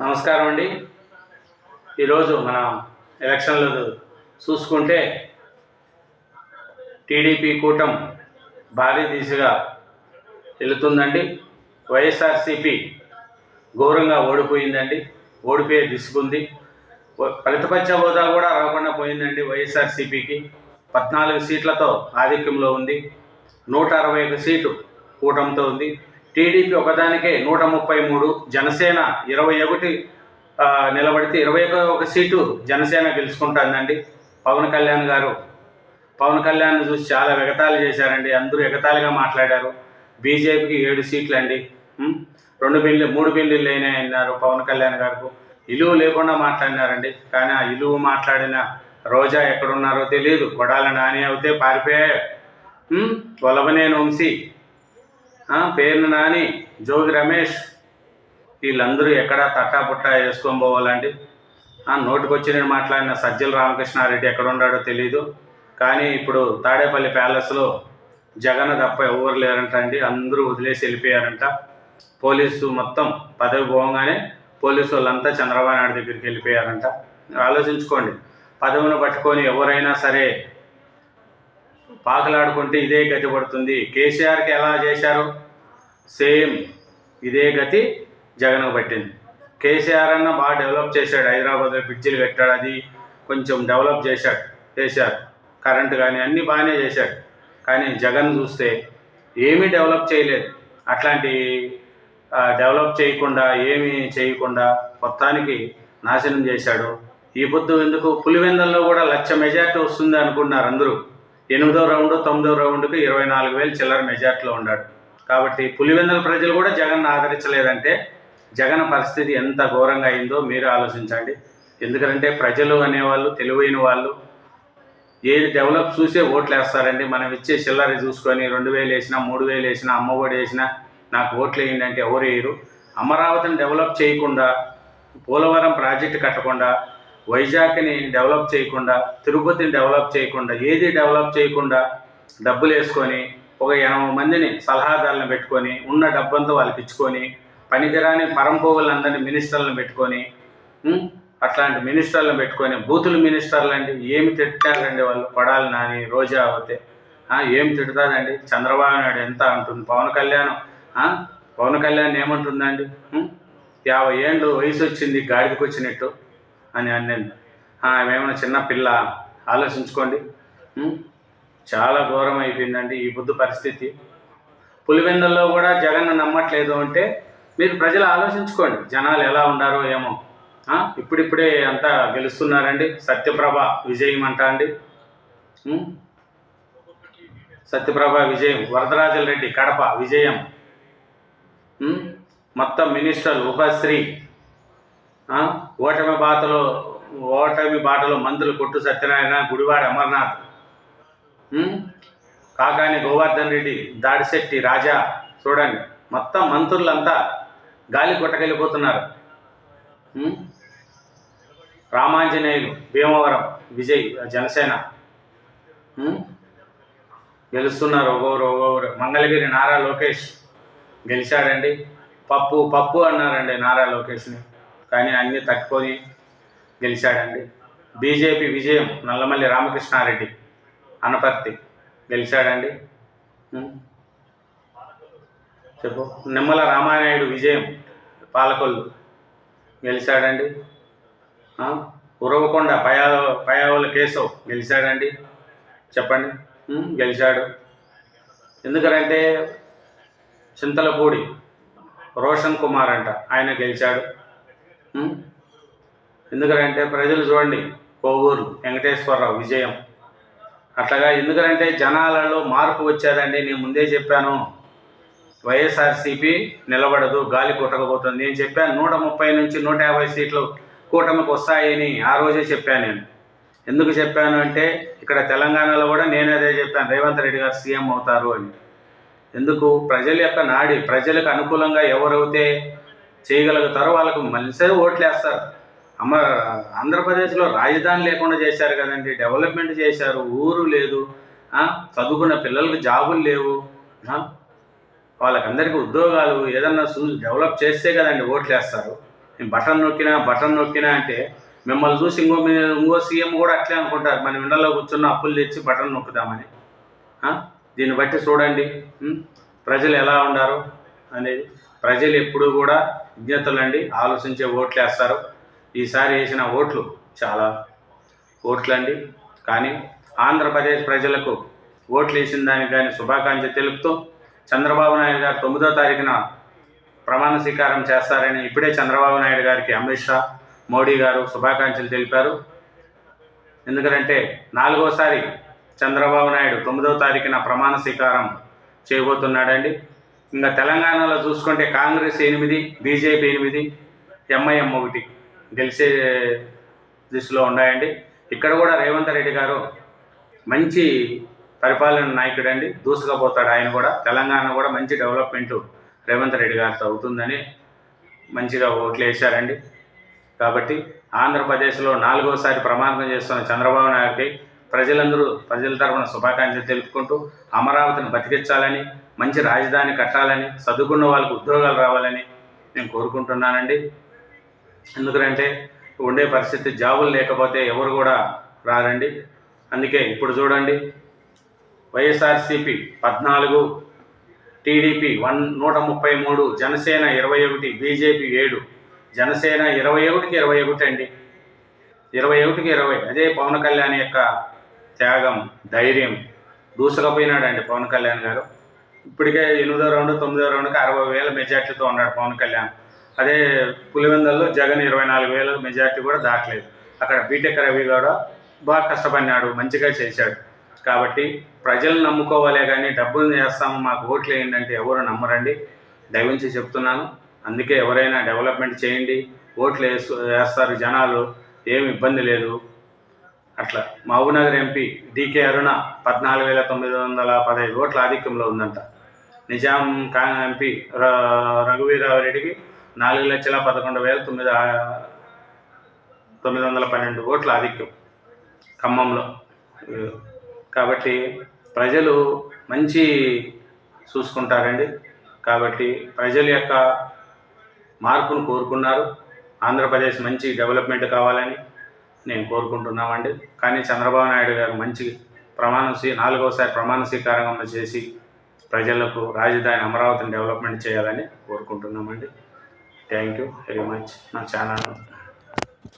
నమస్కారం అండి. ఈరోజు మన ఎలక్షన్లు చూసుకుంటే టీడీపీ కూటం భారీ దిశగా వెళుతుందండి. వైఎస్ఆర్సీపీ ఘోరంగా ఓడిపోయిందండి. ఓడిపోయే దిశకుంది. ఫలితపక్ష హోదా కూడా రాకుండా పోయిందండి వైఎస్ఆర్సీపీకి. పద్నాలుగు సీట్లతో ఆధిక్యంలో ఉంది. నూట అరవై ఒక సీటు కూటమితో ఉంది. టీడీపీ ఒకదానికే నూట ముప్పై మూడు జనసేన ఇరవై ఒకటి నిలబడితే ఇరవై ఒక సీటు జనసేన గెలుచుకుంటుందండి. పవన్ కళ్యాణ్ గారు పవన్ కళ్యాణ్ చూసి చాలా ఎగతాళి చేశారండి. అందరూ ఎగతాళిగా మాట్లాడారు. బీజేపీకి ఏడు సీట్లు అండి రెండు బిల్లు మూడు బిల్లులు లేనాయన్నారు పవన్ కళ్యాణ్ గారికి. ఇలువ లేకుండా మాట్లాడినారండి. కానీ ఆ ఇలువ మాట్లాడిన రోజా ఎక్కడున్నారో తెలియదు కొడాల నాని అవుతే పారిపోయారు. ఉం? వంశీ పేరును నాని. జోగి రమేష్. వీళ్ళందరూ ఎక్కడ తట్టా పుట్టా వేసుకొని పోవాలండి. ఆ, నోటికొచ్చి నేను మాట్లాడిన సజ్జల రామకృష్ణారెడ్డి ఎక్కడ ఉన్నాడో తెలీదు. కానీ ఇప్పుడు తాడేపల్లి ప్యాలెస్లో జగన్ తప్ప ఎవరు లేరంట అండి అందరూ వదిలేసి వెళ్ళిపోయారంట. పోలీసు మొత్తం పదవి పోగానే పోలీసు వాళ్ళంతా చంద్రబాబు నాయుడు దగ్గరికి వెళ్ళిపోయారంట. ఆలోచించుకోండి. పదవిని పట్టుకొని ఎవరైనా సరే పాకలాడుకుంటే ఇదే గతి పడుతుంది. కేసీఆర్కి ఎలా చేశారు? సేమ్ ఇదే గతి జగన్కు పట్టింది. కేసీఆర్ అన్న బాగా డెవలప్ చేశాడు. హైదరాబాద్లో బ్రిడ్జిలు కట్టాడు అది కొంచెం డెవలప్ చేశాడు చేశారు కరెంటు కానీ అన్నీ బాగానే చేశాడు. కానీ జగన్ చూస్తే ఏమీ డెవలప్ చేయలేదు. అట్లాంటి డెవలప్ చేయకుండా ఏమీ చేయకుండా మొత్తానికి నాశనం చేశాడు. ఈ పొద్దు ఎందుకు? పులివెందల్లో కూడా లక్ష మెజార్టీ వస్తుంది అనుకుంటున్నారు అందరూ. ఎనిమిదో రౌండ్ తొమ్మిదో రౌండ్కి ఇరవై నాలుగు వేలు చిల్లర మెజార్టీలో ఉన్నాడు. కాబట్టి పులివెందల ప్రజలు కూడా జగన్ ఆదరించలేదంటే జగన్ పరిస్థితి ఎంత ఘోరంగా అయిందో మీరు ఆలోచించండి. ఎందుకంటే ప్రజలు అనేవాళ్ళు తెలివైన వాళ్ళు ఏది డెవలప్ చూసే ఓట్లు వేస్తారండి. మనం ఇచ్చే చిల్లర చూసుకొని రెండు వేలు వేసినా మూడు వేలు వేసినా అమ్మఒడి వేసినా నాకు ఓట్లు వేయండి అంటే ఎవరు వేయరు. అమరావతిని డెవలప్ చేయకుండా పోలవరం ప్రాజెక్టు కట్టకుండా వైజాగ్ని డెవలప్ చేయకుండా తిరుపతిని డెవలప్ చేయకుండా ఏది డెవలప్ చేయకుండా డబ్బులు వేసుకొని ఒక ఎనభై మందిని సలహాదారులను పెట్టుకొని ఉన్న డబ్బంతా వాళ్ళకి ఇచ్చుకొని పనికిరాని పరంపోగులందరినీ మినిస్టర్లను పెట్టుకొని అట్లాంటి మినిస్టర్లను పెట్టుకొని బూతులు మినిస్టర్లు అండి ఏమి తిట్టారండి వాళ్ళు? కొడాలి నాని రోజా అవుతే. ఏమి ఏం చంద్రబాబు నాయుడు ఎంత అంటుంది? పవన్ కళ్యాణ్ పవన్ కళ్యాణ్ ఏమంటుందండి? యాభై ఏళ్ళు వయసు వచ్చింది గాడికి వచ్చినట్టు అని అన్నది ఏమైనా చిన్న పిల్ల? ఆలోచించుకోండి. చాలా ఘోరం అయిపోయిందండి ఈ బుద్ధు పరిస్థితి. పులివెందుల్లో కూడా జగన్ నమ్మట్లేదు అంటే మీరు ప్రజలు ఆలోచించుకోండి జనాలు ఎలా ఉన్నారో ఏమో. ఇప్పుడిప్పుడే అంతా గెలుస్తున్నారండి. సత్యప్రభ విజయం అంట అండి సత్యప్రభ విజయం వరదరాజుల రెడ్డి కడప విజయం. మొత్తం మినిస్టర్లు ఉపశ్రీ. ఓటమి బాటలో ఓటమి బాటలో మందులు కొట్టు సత్యనారాయణ గుడివాడ అమర్నాథ్. కాకాని గోవర్ధన్ రెడ్డి దాడిశెట్టి రాజా చూడండి మొత్తం మంత్రులంతా గాలి కొట్టకెళ్ళిపోతున్నారు. రామాంజనేయులు భీమవరం విజయ్ జనసేన. గెలుస్తున్నారు ఒక్కొక్కరు ఒక్కొక్కరు మంగళగిరి నారా లోకేష్ గెలిచాడండి. పప్పు పప్పు అన్నారండి నారా లోకేష్ని. కానీ అన్నీ తట్టుకొని గెలిచాడండి. బీజేపీ విజయం నల్లమల్లి రామకృష్ణారెడ్డి. అనపర్తి గెలిచాడండి? చెప్పు. నిమ్మల రామానాయుడు విజయం. పాలకొల్లు. గెలిచాడండి? ఉరవకొండ పయా పయావుల కేశవ్ గెలిచాడండి. చెప్పండి? గెలిచాడు. ఎందుకంటే చింతలపూడి రోషన్ కుమార్ అంట ఆయన గెలిచాడు? ఎందుకంటే ప్రజలు చూడండి కోవూరు వెంకటేశ్వరరావు విజయం. అట్లాగా ఎందుకంటే జనాలలో మార్పు వచ్చేదండి. నేను ముందే చెప్పాను. వైఎస్ఆర్సీపీ నిలబడదు గాలి కొట్టకపోతుంది. నేను చెప్పాను నూట ముప్పై నుంచి నూట యాభై సీట్లు కూటమికి వస్తాయని ఆ రోజే చెప్పాను నేను. ఎందుకు చెప్పాను అంటే ఇక్కడ తెలంగాణలో కూడా నేను అదే చెప్పాను రేవంత్ రెడ్డి గారు సీఎం అవుతారు అని. ఎందుకు? ప్రజల యొక్క నాడి ప్రజలకు అనుకూలంగా ఎవరైతే చేయగలుగుతారో వాళ్ళకు మనిషి ఓట్లు వేస్తారు అమ్మ ఆంధ్రప్రదేశ్లో రాజధాని లేకుండా చేశారు కదండి. డెవలప్మెంట్ చేశారు ఊరు లేదు. చదువుకున్న పిల్లలకు జాబులు లేవు. వాళ్ళకందరికీ ఉద్యోగాలు ఏదన్నా చూ డెవలప్ చేస్తే కదండి ఓట్లు వేస్తారు నేను బటన్ నొక్కినా బటన్ నొక్కినా అంటే మిమ్మల్ని చూసి ఇంకో ఇంకో సీఎం కూడా అట్లే అనుకుంటారు. మన ఇండలో కూర్చున్న అప్పులు తెచ్చి బటన్ నొక్కుదామని. దీన్ని బట్టి చూడండి. ప్రజలు ఎలా ఉండారు అనేది ప్రజలు ఎప్పుడు కూడా విజ్ఞతలండి. ఆలోచించే ఓట్లు వేస్తారు ఈసారి వేసిన ఓట్లు చాలా ఓట్లండి. కానీ ఆంధ్రప్రదేశ్ ప్రజలకు ఓట్లు వేసిన దానికి కానీ శుభాకాంక్షలు తెలుపుతూ చంద్రబాబు నాయుడు గారు తొమ్మిదో తారీఖున ప్రమాణ స్వీకారం చేస్తారని ఇప్పుడే చంద్రబాబు నాయుడు గారికి అమిత్ షా మోడీ గారు శుభాకాంక్షలు తెలిపారు. ఎందుకంటే నాలుగోసారి చంద్రబాబు నాయుడు తొమ్మిదో తారీఖున ప్రమాణ స్వీకారం చేయబోతున్నాడండి. ఇంకా తెలంగాణలో చూసుకుంటే కాంగ్రెస్ ఎనిమిది బీజేపీ ఎనిమిది ఎంఐఎం ఒకటి. గెలిచే దిశలో ఉన్నాయండి. ఇక్కడ కూడా రేవంత్ రెడ్డి గారు మంచి పరిపాలన నాయకుడు అండి దూసుకపోతాడు ఆయన కూడా. తెలంగాణ కూడా మంచి డెవలప్మెంట్ రేవంత్ రెడ్డి గారితో అవుతుందని మంచిగా ఓట్లు వేశారండి. కాబట్టి ఆంధ్రప్రదేశ్లో నాలుగోసారి ప్రమాణం చేస్తున్న చంద్రబాబు నాయుడుకి ప్రజలందరూ ప్రజల తరఫున శుభాకాంక్షలు తెలుపుకుంటూ అమరావతిని బతికించాలని మంచి రాజధాని కట్టాలని చదువుకున్న వాళ్ళకు ఉద్యోగాలు రావాలని నేను కోరుకుంటున్నానండి. ఎందుకంటే ఉండే పరిస్థితి జాబులు లేకపోతే ఎవరు కూడా రారండి. అందుకే ఇప్పుడు చూడండి. వైఎస్ఆర్సిపి పద్నాలుగు టీడీపీ వన్ నూట ముప్పై మూడు జనసేన ఇరవై ఒకటి బీజేపీ ఏడు. జనసేన ఇరవై ఒకటికి ఇరవై ఒకటి అండి. ఇరవై ఒకటికి ఇరవై. అదే పవన్ కళ్యాణ్ యొక్క త్యాగం ధైర్యం. దూసుకుపోయినాడండి పవన్ కళ్యాణ్ గారు. ఇప్పటికే ఎనిమిదో రౌండ్ తొమ్మిదో రౌండ్కి అరవై వేల మెజార్టీతో ఉన్నాడు పవన్ కళ్యాణ్. అదే పులివెందల్లో జగన్ ఇరవై నాలుగు వేల మెజార్టీ కూడా దాటలేదు. అక్కడ బీటెక్ రవి కూడా బాగా కష్టపడినాడు మంచిగా చేశాడు. కాబట్టి ప్రజలు నమ్ముకోవాలే కానీ డబ్బులు చేస్తాము మాకు ఓట్లు ఏంటంటే ఎవరు నమ్మరండి. దయవించి చెప్తున్నాను అందుకే ఎవరైనా డెవలప్మెంట్ చేయండి ఓట్లు వేసు వేస్తారు జనాలు ఏమి ఇబ్బంది లేదు. అట్లా. మహబూబ్నగర్ ఎంపీ డీకే అరుణ పద్నాలుగు వేల తొమ్మిది వందల పదహైదు ఓట్ల ఆధిక్యంలో ఉందంట. నిజాం కా ఎంపీ రఘువీరావు రెడ్డికి నాలుగు లక్షల పదకొండు వేల తొమ్మిది తొమ్మిది వందల పన్నెండు ఓట్ల ఆధిక్యం ఖమ్మంలో. కాబట్టి ప్రజలు మంచి చూసుకుంటారండి. కాబట్టి ప్రజల యొక్క మార్పును కోరుకున్నారు. ఆంధ్రప్రదేశ్ మంచి డెవలప్మెంట్ కావాలని నేను కోరుకుంటున్నామండి. కానీ చంద్రబాబు నాయుడు గారు మంచి ప్రమాణ స్వీ నాలుగోసారి ప్రమాణ స్వీకారంగా చేసి ప్రజలకు రాజధాని అమరావతిని డెవలప్మెంట్ చేయాలని కోరుకుంటున్నామండి. థ్యాంక్ యూ వెరీ మచ్ నా ఛానల్.